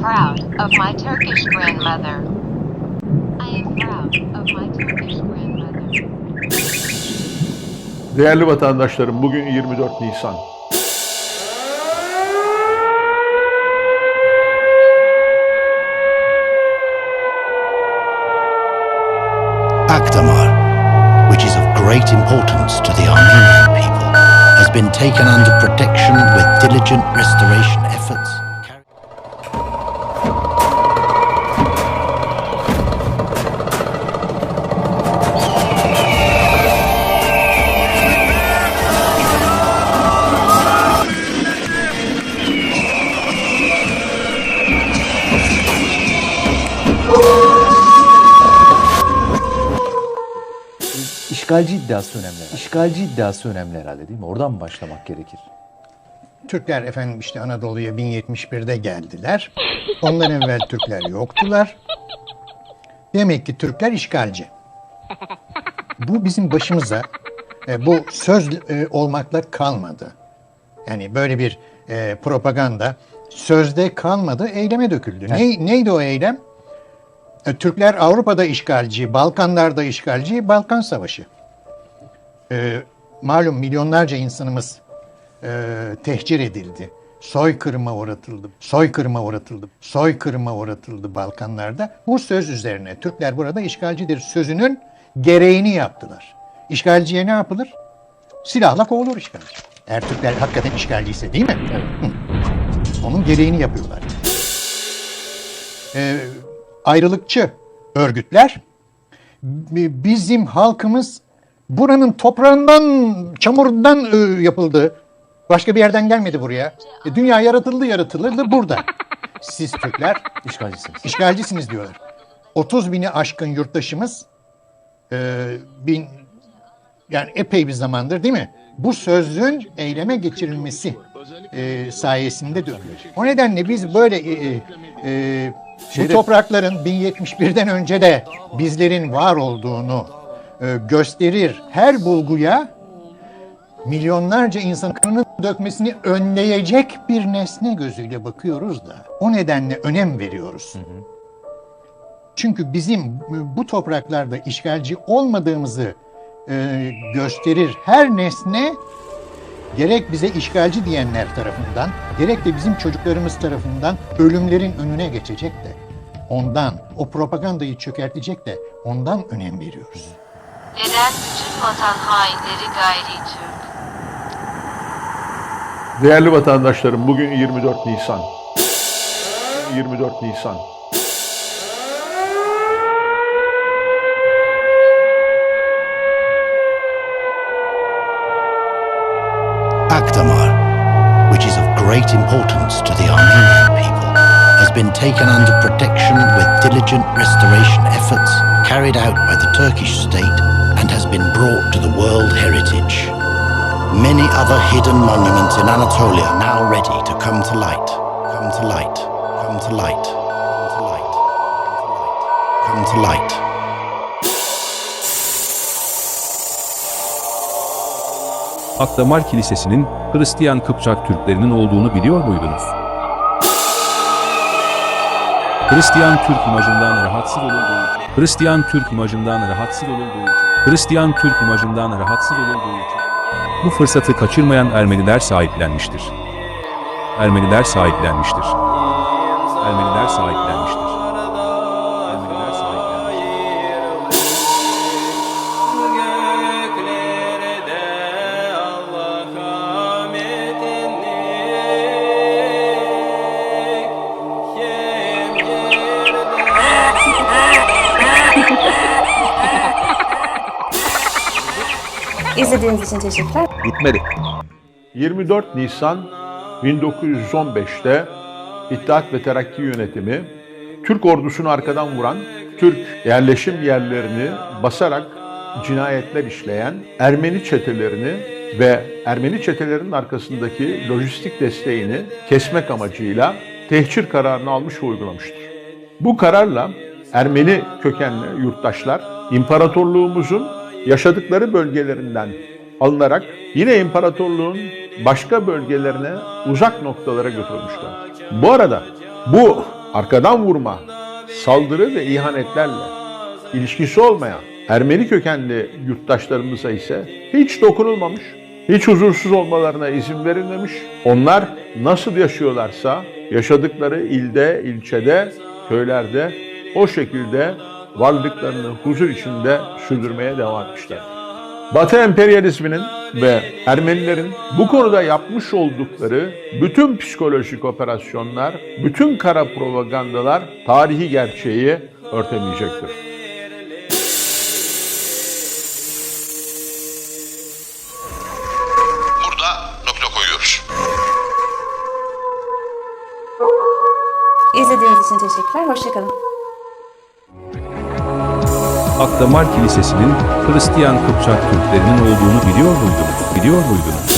proud of my Turkish grandmother. I am proud of my Turkish grandmother. Değerli vatandaşlarım bugün 24 Nisan. Akdamar, which is of great importance to the Armenian people, has been taken under protection with diligent restoration efforts. İşgalci iddiası önemli. herhalde. İşgalci iddiası önemli herhalde değil mi? Oradan başlamak gerekir? Türkler efendim işte Anadolu'ya 1071'de geldiler. Ondan evvel Türkler yoktular. Demek ki Türkler işgalci. Bu bizim başımıza e, bu söz e, olmakla kalmadı. Yani böyle bir e, propaganda sözde kalmadı, eyleme döküldü. Ne, neydi o eylem? E, Türkler Avrupa'da işgalci, Balkanlarda işgalci, Balkan Savaşı. E, malum milyonlarca insanımız e, tehcir edildi. Soykırıma uğratıldı. Soykırıma uğratıldı. Soykırıma uğratıldı Balkanlarda. Bu söz üzerine Türkler burada işgalcidir sözünün gereğini yaptılar. İşgalciye ne yapılır? Silahla kovulur işgalci. Eğer Türkler hakikaten işgalciyse değil mi? Onun gereğini yapıyorlar. Ee, ayrılıkçı örgütler bi- bizim halkımız buranın toprağından, çamurundan e, yapıldı. Başka bir yerden gelmedi buraya. E, dünya yaratıldı yaratıldı burada. Siz Türkler İşgalcisiniz. işgalcisiniz diyorlar. 30 bini aşkın yurttaşımız e, bin yani epey bir zamandır değil mi? Bu sözün eyleme geçirilmesi e, sayesinde diyor. O nedenle biz böyle e, e, e, bu toprakların 1071'den önce de bizlerin var olduğunu gösterir her bulguya milyonlarca insanın kanını dökmesini önleyecek bir nesne gözüyle bakıyoruz da o nedenle önem veriyoruz. Çünkü bizim bu topraklarda işgalci olmadığımızı e, gösterir her nesne gerek bize işgalci diyenler tarafından gerek de bizim çocuklarımız tarafından ölümlerin önüne geçecek de ondan o propagandayı çökertecek de ondan önem veriyoruz. Neden bütün vatan hainleri gayri Türk? Değerli vatandaşlarım bugün 24 Nisan. 24 Nisan. Akdamar, which is of great importance to the Armenian people, has been taken under protection with diligent restoration efforts carried out by the Turkish state and has been brought to the World Heritage. Many other hidden monuments in Anatolia now ready to come to light. Come to light. Come to light. Come to light. Come to light. Akdamar Kilisesi'nin Hristiyan Kıpçak Türklerinin olduğunu biliyor muydunuz? Hristiyan Türk imajından rahatsız olunduğu Hristiyan Türk imajından rahatsız olunduğu için, Hristiyan Türk imajından rahatsız olunduğu için, bu fırsatı kaçırmayan Ermeniler sahiplenmiştir. Ermeniler sahiplenmiştir. Ermeniler sahiplenmiştir. İzlediğiniz için teşekkürler. Gitmedi. 24 Nisan 1915'te İttihat ve Terakki yönetimi Türk ordusunu arkadan vuran, Türk yerleşim yerlerini basarak cinayetler işleyen Ermeni çetelerini ve Ermeni çetelerinin arkasındaki lojistik desteğini kesmek amacıyla tehcir kararını almış ve uygulamıştır. Bu kararla Ermeni kökenli yurttaşlar imparatorluğumuzun yaşadıkları bölgelerinden alınarak yine imparatorluğun başka bölgelerine uzak noktalara götürülmüşler. Bu arada bu arkadan vurma, saldırı ve ihanetlerle ilişkisi olmayan Ermeni kökenli yurttaşlarımıza ise hiç dokunulmamış, hiç huzursuz olmalarına izin verilmemiş. Onlar nasıl yaşıyorlarsa yaşadıkları ilde, ilçede, köylerde o şekilde varlıklarını huzur içinde sürdürmeye devam etmişler. Batı emperyalizminin ve Ermenilerin bu konuda yapmış oldukları bütün psikolojik operasyonlar, bütün kara propagandalar tarihi gerçeği örtemeyecektir. Burada nokta koyuyoruz. İzlediğiniz için teşekkürler. Hoşçakalın. Akdamar Kilisesi'nin Hristiyan Kıpçak Türklerinin olduğunu biliyor muydunuz? Biliyor muydunuz?